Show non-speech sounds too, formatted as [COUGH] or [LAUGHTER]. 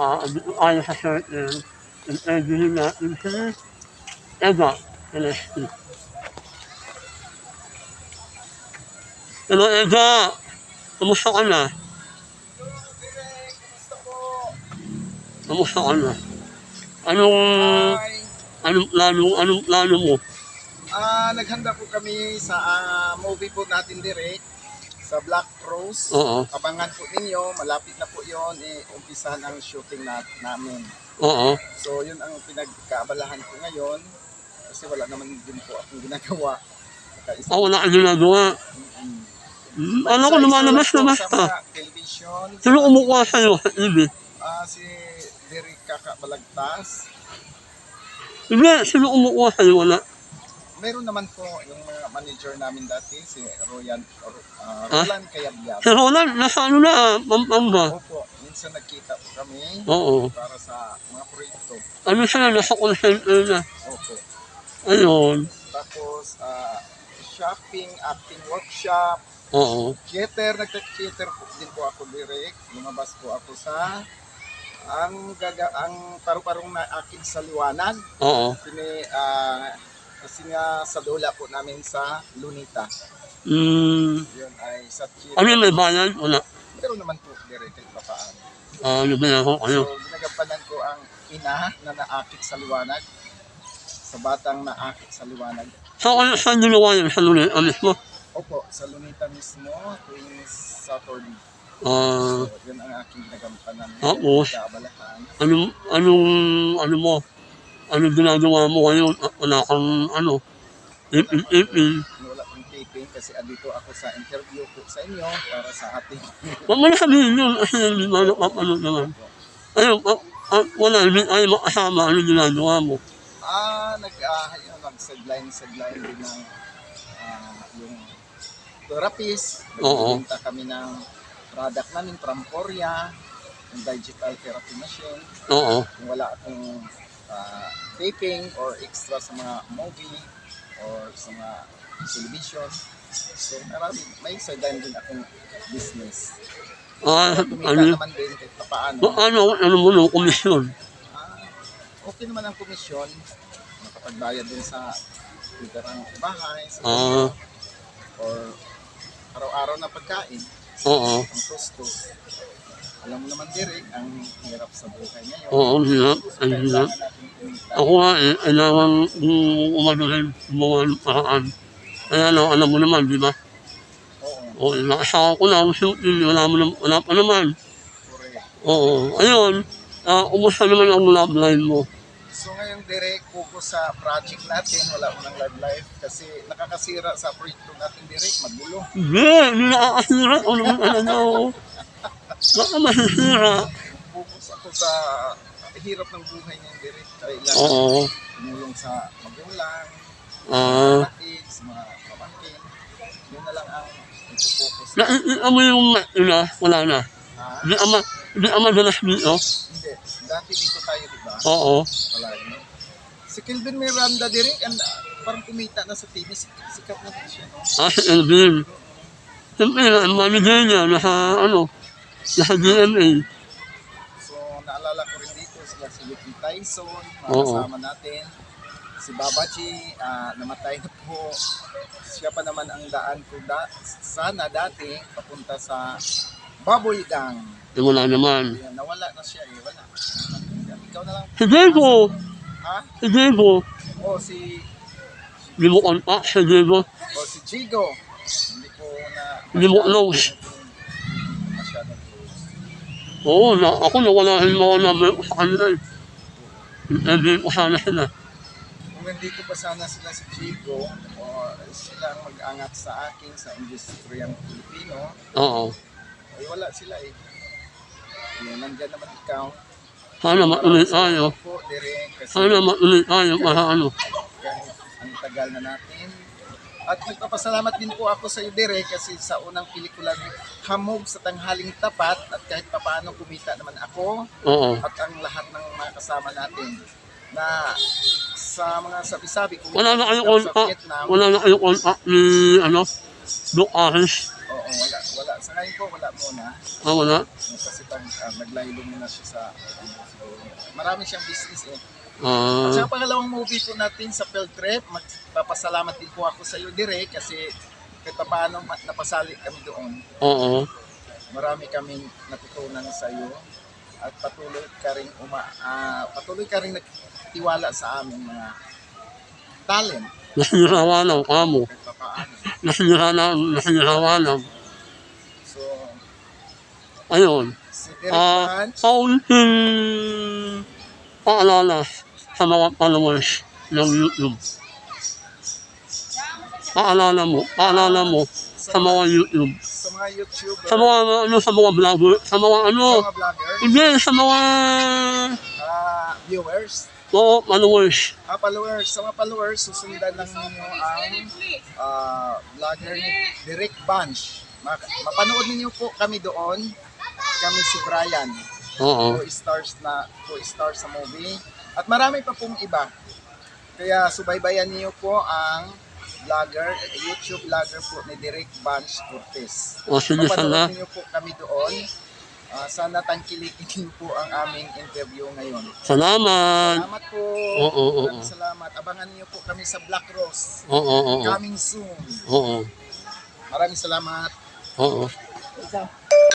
Ah, andito tayo sa shirt ng interviewin natin si Eva Celeste. Hello Eva! Kamusta ka na? Kamusta ka na? Anong, Hi! anong plano, anong plano mo? Ah, naghanda po kami sa ah, movie po natin direct sa Black Rose. Oo, Abangan po ninyo, malapit na po 'yon, eh, umpisahan ang shooting na, namin. oo. So, yun ang pinagkaabalahan ko ngayon kasi wala naman din po akong ginagawa. Nakaisa- Ah, wala kang ginagawa. Mm. Hmm, Ano ko Isa-isa lumalabas lang po labas sa ka? mga television. Sino kumukuha sa'yo sa TV? Ah, si Derek Kakabalagtas. Hindi, sino kumukuha sa'yo? Wala. Meron naman po yung mga manager namin dati, si Royan, uh, Ah? Roland Cayabyab. Si Roland, nasa ano na, ah, Pampanga. Opo, minsan nagkita po kami Oo. para sa mga proyekto. Ano siya, nasa call center na. Opo. Ayun. Tapos, ah, shopping, acting workshop, Oo. theater, nagta-theater po din po ako direct. Lumabas po ako sa ang gaga ang paru-parong na akin sa liwanag. Oo. Kini ah, kasi nga sa dula po namin sa Lunita. Hmm. Yun ay sa theater. Ano yung may bayan? Wala. Pero naman po direct kahit papaano. Ah, ano ba ako? Ano? So, ginagampanan ko ang ina na naakit sa liwanag. Sa batang naakit sa liwanag. Sa kanya, saan ginawa yun? Sa lulit? Alis mo? Opo, sa Lunita mismo, tuwing Saturday. Ah, So, yun ang aking ginagampanan. Tapos? Kaabalahan. anong, anong, ano mo? Anong ginagawa mo ngayon? Ah, Wala kang, ano? Ipin, ipin. Wala kong taping kasi andito ako sa interview po sa inyo para sa ating Huwag mo na sabihin yun kasi hindi mo napapanood naman. Ayun, wala, hindi ay makasama. Anong ginagawa mo? Ah, nag ah, yun, nag-sideline sideline din ng ah, yung therapist. Oo. Nagbibenta kami ng product namin from Korea, yung digital therapy machine. Oo. Kung wala akong ah, taping or extra sa mga movie or sa mga television. So, marami, may sideline din akong business. Ah, Kumita ano? naman din kahit paano. Ano, ano mo no, komisyon? Ah, okay naman ang komisyon. Nakapagbayad din sa ng bahay, sa Ah, or araw-araw na pagkain, oo. ang gusto. Alam mo naman, Derek, ang hirap sa buhay ngayon. Oo, ang hirap. Ang hirap. Ako nga eh, kailangan umano rin, gumawa ng paraan. Kaya lang, alam mo naman, di ba? Oo, O, nakasawa ko lang, shooting, wala, mo nam- wala pa naman. Oo, ayun. Ah, kumusta naman ang love line mo? So ngayon, Derek, focus sa project natin. Wala mo ng live life kasi nakakasira sa proyekto natin, Derek. Magulo. Hindi, hindi nakakasira. O naman talaga ako. Baka masisira. Focus ako sa hirap ng buhay niyan, Derek. Kailangan Oo. tumulong sa magulang, Ah, kapatid, sa mga pamangkin. Yun na lang ang ipopokus. nakikita mo yung ina, wala na. Ha? Di ama, di ama dalas dito. Hindi. Dati dito tayo, di ba? Oo. Wala yun. Si Kelvin Miranda, Derek, and, ah, parang kumita na sa TV. Sikat, sikat na siya? Ah, si Elvin. Siyempre, ang manager niya, nasa, ano, nasa GMA. So, naalala ko rin dito sila si Lucky Tyson, mga Oo. kasama natin. Si Babaji, ah, namatay na po. Siya pa naman ang daan ko da, sana dati papunta sa Bubble Gang. Eh, wala naman. Ayan, nawala na siya eh, wala. Ikaw na lang. Si Diego, Ha? si Diego, O si hindi mo contact si Diego. o si Jigo. Hindi ko na. Masyadong close. Oo, na, ako nawala yung mga number ko sa kanila. Interview ko sana sila. Kung nandito pa sana sila si Jigo o sila ang mag-angat sa akin sa industriyang Pilipino, Oo. ay wala sila eh. Yung nandyan naman ikaw. Sana matuloy tayo. Po, dire, kasi Sana matuloy tayo para ano. kahit ang tagal na natin. At nagpapasalamat din po ako sa iyo, Dire, kasi sa unang pelikula ni Hamog sa Tanghaling Tapat at kahit papaano kumita naman ako Oo. at ang lahat ng mga kasama natin na sa mga sabi-sabi kung Wala na kayong sa contact. Vietnam, Wala na kayong contact ni, ano, Doc Aris. Oo, wala, wala. Sa ngayon po, wala muna. Ah, wala? Kasi pag uh, naglaylo muna siya sa, ano, marami siyang business eh. At Ah, sa pangalawang movie po natin sa Field Trip, magpapasalamat din po ako sa iyo, Dire, kasi kahit pa paano napasali kami doon. oo. Marami kaming natutunan sa iyo at patuloy ka rin uma, ah, patuloy ka rin nagtiwala sa aming mga talent [LAUGHS] Nasirawanan ka mo. kahit pa paano. Nasirawanan, nasirawanan. So, Ayun. si Derek Ah, Vance, kaunting paalala sa mga followers ng YouTube. Paalala mo, paalala mo sa mga YouTube. sa mga YouTuber, Sa mga ano, sa mga vlogger, sa mga ano, sa mga vlogger, hindi, sa mga ah, viewers, mga followers. ah, followers, sa mga followers, susundan lang ninyo ang ah, vlogger ni Derek Bunch. Ma- mapanood ninyo po kami doon. Kami si Brian. Oo. Co-stars na co-stars sa movie. At marami pa pong iba. Kaya subaybayan niyo po ang vlogger, YouTube vlogger po ni Derek Bunch Cortez. O sige sana. Niyo po kami doon. Ah, sana tangkilikin [LAUGHS] niyo po ang aming interview ngayon. Salamat. Salamat po. Oo, oo, oo. Maraming salamat. Abangan niyo po kami sa Black Rose. Oo, oo, oo. Coming soon. Oo, Maraming salamat. oo. Ikaw.